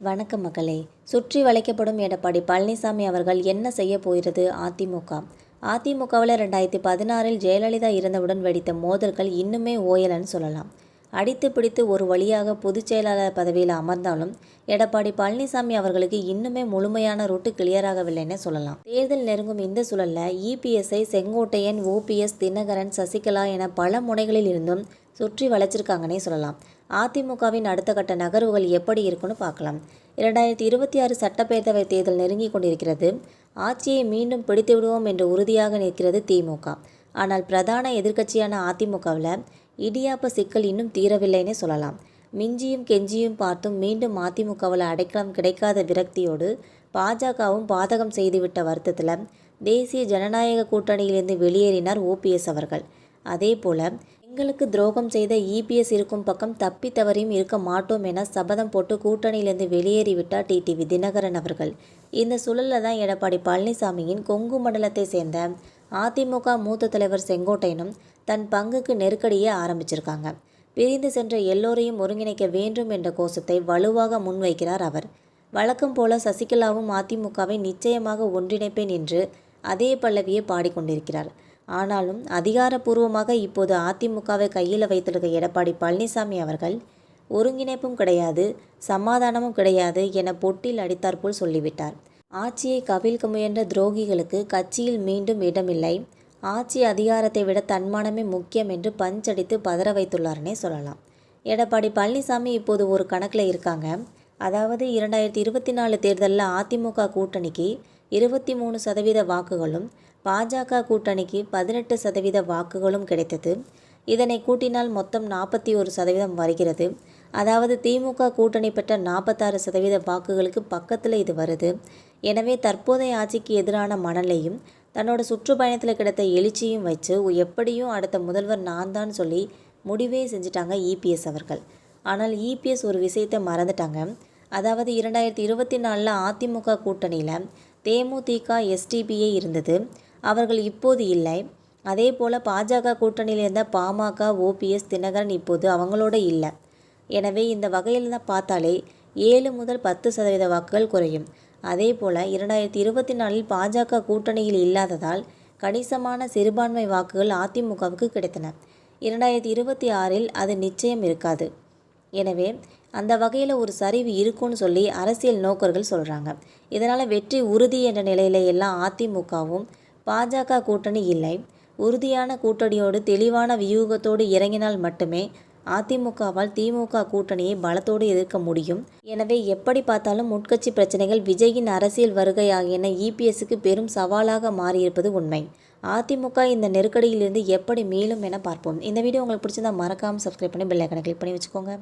வணக்கம் மகளே சுற்றி வளைக்கப்படும் எடப்பாடி பழனிசாமி அவர்கள் என்ன செய்ய போகிறது? அதிமுக. அதிமுகவில் ரெண்டாயிரத்தி பதினாறில் ஜெயலலிதா இருந்தவுடன் வெடித்த மோதல்கள் இன்னுமே ஓயலன்னு சொல்லலாம். அடித்து பிடித்து ஒரு வழியாக பொதுச் செயலாளர் பதவியில் அமர்ந்தாலும் எடப்பாடி பழனிசாமி அவர்களுக்கு இன்னுமே முழுமையான ரூட்டு கிளியராகவில்லைன்னு சொல்லலாம். தேர்தல் நெருங்கும் இந்த சூழல்ல இபிஎஸ்ஐ செங்கோட்டையன் ஓபிஎஸ் தினகரன் சசிகலா என பல முனைகளில் இருந்தும் சுற்றி வளைச்சிருக்காங்கன்னே சொல்லலாம். அதிமுகவின் அடுத்த கட்ட நகர்வுகள் எப்படி இருக்குன்னு பார்க்கலாம். இரண்டாயிரத்தி இருபத்தி ஆறு சட்டப்பேரவை தேர்தல் நெருங்கி கொண்டிருக்கிறது. ஆட்சியை மீண்டும் பிடித்து விடுவோம் என்று உறுதியாக நிற்கிறது திமுக ஆனால் பிரதான எதிர்க்கட்சியான அதிமுகவில் இடியாப்ப சிக்கல் இன்னும் தீரவில்லைன்னே சொல்லலாம். மிஞ்சியும் கெஞ்சியும் பார்த்தும் மீண்டும் அதிமுகவில் அடைக்கலம் கிடைக்காத விரக்தியோடு பாஜகவும் பாதகம் செய்துவிட்ட வருத்தத்தில் தேசிய ஜனநாயக கூட்டணியிலிருந்து வெளியேறினார் ஓபிஎஸ் அவர்கள். அதே போல எங்களுக்கு துரோகம் செய்த இபிஎஸ் இருக்கும் பக்கம் தப்பி தவறியும் இருக்க மாட்டோம் என சபதம் போட்டு கூட்டணியிலிருந்து வெளியேறிவிட்டார் டிடிவி தினகரன் அவர்கள். இந்த சூழலில் தான் எடப்பாடி பழனிசாமியின் கொங்கு மண்டலத்தை சேர்ந்த அதிமுக மூத்த தலைவர் செங்கோட்டையனும் தன் பங்குக்கு நெருக்கடியே ஆரம்பிச்சிருக்காங்க. பிரிந்து சென்ற எல்லோரையும் ஒருங்கிணைக்க வேண்டும் என்ற கோஷத்தை வலுவாக முன்வைக்கிறார் அவர். வழக்கம் போல சசிகலாவும் அதிமுகவை நிச்சயமாக ஒன்றிணைப்பேன் என்று அதே பல்லவியை பாடிக்கொண்டிருக்கிறார். ஆனாலும் அதிகாரப்பூர்வமாக இப்போது அதிமுகவை கையில் வைத்திருக்க எடப்பாடி பழனிசாமி அவர்கள் ஒருங்கிணைப்பும் கிடையாது சமாதானமும் கிடையாது என பொட்டில் அடித்தாற்போல் சொல்லிவிட்டார். ஆட்சியை கவிழ்க்க முயன்ற துரோகிகளுக்கு கட்சியில் மீண்டும் இடமில்லை. ஆட்சி அதிகாரத்தை விட தன்மானமே முக்கியம் என்று பஞ்சடித்து பதற வைத்துள்ளார்னே சொல்லலாம். எடப்பாடி பழனிசாமி இப்போது ஒரு கணக்கில் இருக்காங்க. அதாவது இரண்டாயிரத்தி இருபத்தி நாலு தேர்தலில் அதிமுக கூட்டணிக்கு இருபத்தி மூணு சதவீத வாக்குகளும் பாஜக கூட்டணிக்கு பதினெட்டு சதவீத வாக்குகளும் கிடைத்தது. இதனை கூட்டினால் மொத்தம் நாற்பத்தி ஒரு சதவீதம் வருகிறது. அதாவது திமுக கூட்டணி பெற்ற நாற்பத்தாறு சதவீத வாக்குகளுக்கு பக்கத்தில் இது வருது. எனவே தற்போதைய ஆட்சிக்கு எதிரான மணலையும் தன்னோட சுற்றுப்பயணத்தில் கிடைத்த எழுச்சியும் வச்சு எப்படியும் அடுத்த முதல்வர் நான் தான் சொல்லி முடிவே செஞ்சிட்டாங்க இபிஎஸ் அவர்கள். ஆனால் இபிஎஸ் ஒரு விஷயத்தை மறந்துட்டாங்க. அதாவது இரண்டாயிரத்தி இருபத்தி நாலில் அதிமுக கூட்டணியில் தேமுதிக எஸ்டிபிஏ இருந்தது. அவர்கள் இப்போது இல்லை. அதே போல் பாஜக கூட்டணியில் இருந்த பாமக ஓபிஎஸ் தினகரன் இப்போது அவங்களோட இல்லை. எனவே இந்த வகையில் தான் பார்த்தாலே ஏழு முதல் பத்து சதவீத வாக்குகள் குறையும். அதே போல் இரண்டாயிரத்தி இருபத்தி நாலில் பாஜக கூட்டணியில் இல்லாததால் கணிசமான சிறுபான்மை வாக்குகள் அதிமுகவுக்கு கிடைத்தன. இரண்டாயிரத்தி இருபத்தி ஆறில் அது நிச்சயம் இருக்காது. எனவே அந்த வகையில் ஒரு சரிவு இருக்கும்னு சொல்லி அரசியல் நோக்கர்கள் சொல்கிறாங்க இதனால் வெற்றி உறுதி என்ற நிலையில எல்லாம் அதிமுகவும் பாஜக கூட்டணி இல்லை. உறுதியான கூட்டணியோடு தெளிவான வியூகத்தோடு இறங்கினால் மட்டுமே அதிமுகவால் திமுக கூட்டணியை பலத்தோடு எதிர்க்க முடியும். எனவே எப்படி பார்த்தாலும் உட்கட்சி பிரச்சனைகள் விஜயின் அரசியல் வருகை ஆகியன இபிஎஸ்க்கு பெரும் சவாலாக மாறியிருப்பது உண்மை. அதிமுக இந்த நெருக்கடியிலிருந்து எப்படி மேலும் என பார்ப்போம். இந்த வீடியோ உங்களுக்கு பிடிச்சிருந்தா மறக்காமல் சப்ஸ்கிரைப் பண்ணி பெல்லைக்கனை கிளிக் பண்ணி வச்சுக்கோங்க.